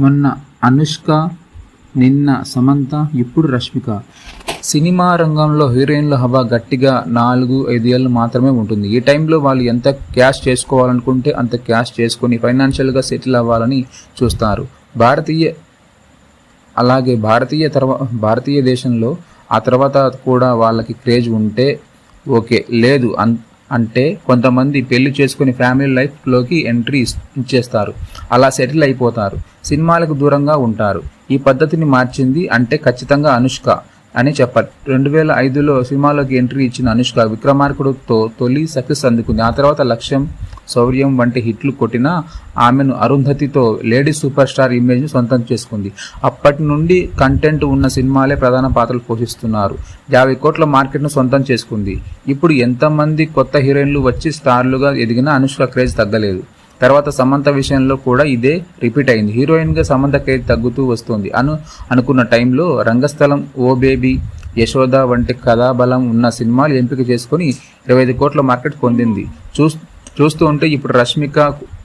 మొన్న అనుష్క నిన్న సమంత ఇప్పుడు రష్మిక. సినిమా రంగంలో హీరోయిన్ల హవా గట్టిగా నాలుగు ఐదు ఏళ్ళు మాత్రమే ఉంటుంది. ఈ టైంలో వాళ్ళు ఎంత క్యాష్ చేసుకోవాలనుకుంటే అంత క్యాష్ చేసుకొని ఫైనాన్షియల్గా సెటిల్ అవ్వాలని చూస్తారు. భారతీయ అలాగే భారతీయ తర్వా భారతీయ దేశంలో ఆ తర్వాత కూడా వాళ్ళకి క్రేజ్ ఉంటే ఓకే. లేదు అన్ అంటే కొంతమంది పెళ్ళి చేసుకుని ఫ్యామిలీ లైఫ్లోకి ఎంట్రీ ఇచ్చేస్తారు. అలా సెటిల్ అయిపోతారు. సినిమాలకు దూరంగా ఉంటారు. ఈ పద్ధతిని మార్చింది అంటే ఖచ్చితంగా అనుష్క. అని చెప్పాలి. రెండు వేల ఐదులో సినిమాలోకి ఎంట్రీ ఇచ్చిన అనుష్క విక్రమార్కుడుతో తొలి సక్సెస్ అందుకుంది. ఆ తర్వాత లక్ష్యం శౌర్యం వంటి హిట్లు కొట్టిన ఆమెను అరుంధతితో లేడీ సూపర్ స్టార్ ఇమేజ్ను సొంతం చేసుకుంది. అప్పటి నుండి కంటెంట్ ఉన్న సినిమాలే ప్రధాన పాత్రలు పోషిస్తున్నారు. యాభై కోట్ల మార్కెట్ను సొంతం చేసుకుంది. ఇప్పుడు ఎంతమంది కొత్త హీరోయిన్లు వచ్చి స్టార్లుగా ఎదిగినా అనుష్క క్రేజ్ తగ్గలేదు. తర్వాత సమంత విషయంలో కూడా ఇదే రిపీట్ అయింది. హీరోయిన్గా సమంత క్రేజ్ తగ్గుతూ వస్తుంది. అను అనుకున్న టైంలో రంగస్థలం ఓ బేబీ యశోద వంటి కథాబలం ఉన్న సినిమాలు ఎంపిక చేసుకొని ఇరవై ఐదు కోట్ల మార్కెట్ పొందింది. చూస్ చూస్తూ ఉంటే ఇప్పుడు రష్మిక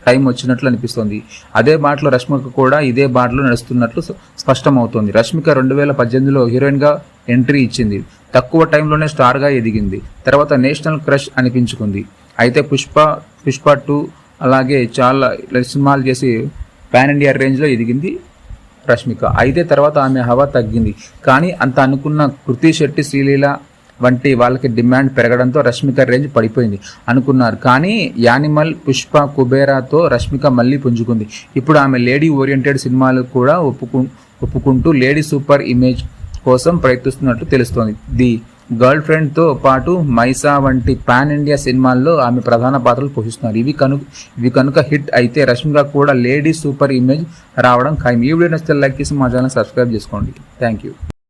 టైం వచ్చినట్లు అనిపిస్తుంది. అదే బాటలో రష్మిక కూడా ఇదే బాటలో నడుస్తున్నట్లు స్పష్టమవుతోంది. రష్మిక రెండు వేల పద్దెనిమిదిలో హీరోయిన్గా ఎంట్రీ ఇచ్చింది. తక్కువ టైంలోనే స్టార్గా ఎదిగింది. తర్వాత నేషనల్ క్రష్ అనిపించుకుంది. అయితే పుష్ప పుష్ప టూ అలాగే చాలా సినిమాలు చేసి పాన్ ఇండియా రేంజ్లో ఎదిగింది రష్మిక. అయితే తర్వాత ఆమె హవా తగ్గింది. కానీ అంత అనుకున్న కృతి శెట్టి శ్రీలీల వంటి వాళ్ళకి డిమాండ్ పెరగడంతో రష్మిక రేంజ్ పడిపోయింది. అనుకున్నారు. కానీ యానిమల్ పుష్ప కుబేరాతో రష్మిక మళ్ళీ పుంజుకుంది. ఇప్పుడు ఆమె లేడీ ఓరియంటెడ్ సినిమాలు కూడా ఒప్పుకు ఒప్పుకుంటూ లేడీ సూపర్ ఇమేజ్ కోసం ప్రయత్నిస్తున్నట్లు తెలుస్తోంది. ది గర్ల్ ఫ్రెండ్తో పాటు మైసా వంటి పాన్ ఇండియా సినిమాల్లో ఆమె ప్రధాన పాత్రలు పోషిస్తున్నారు. ఇవి కనుక ఇవి కనుక హిట్ అయితే రష్మిక కూడా లేడీ సూపర్ ఇమేజ్ రావడం ఖాయం. ఈ వీడియో నచ్చితే లైక్ చేసి మా ఛానల్ సబ్స్క్రైబ్ చేసుకోండి. Thank you.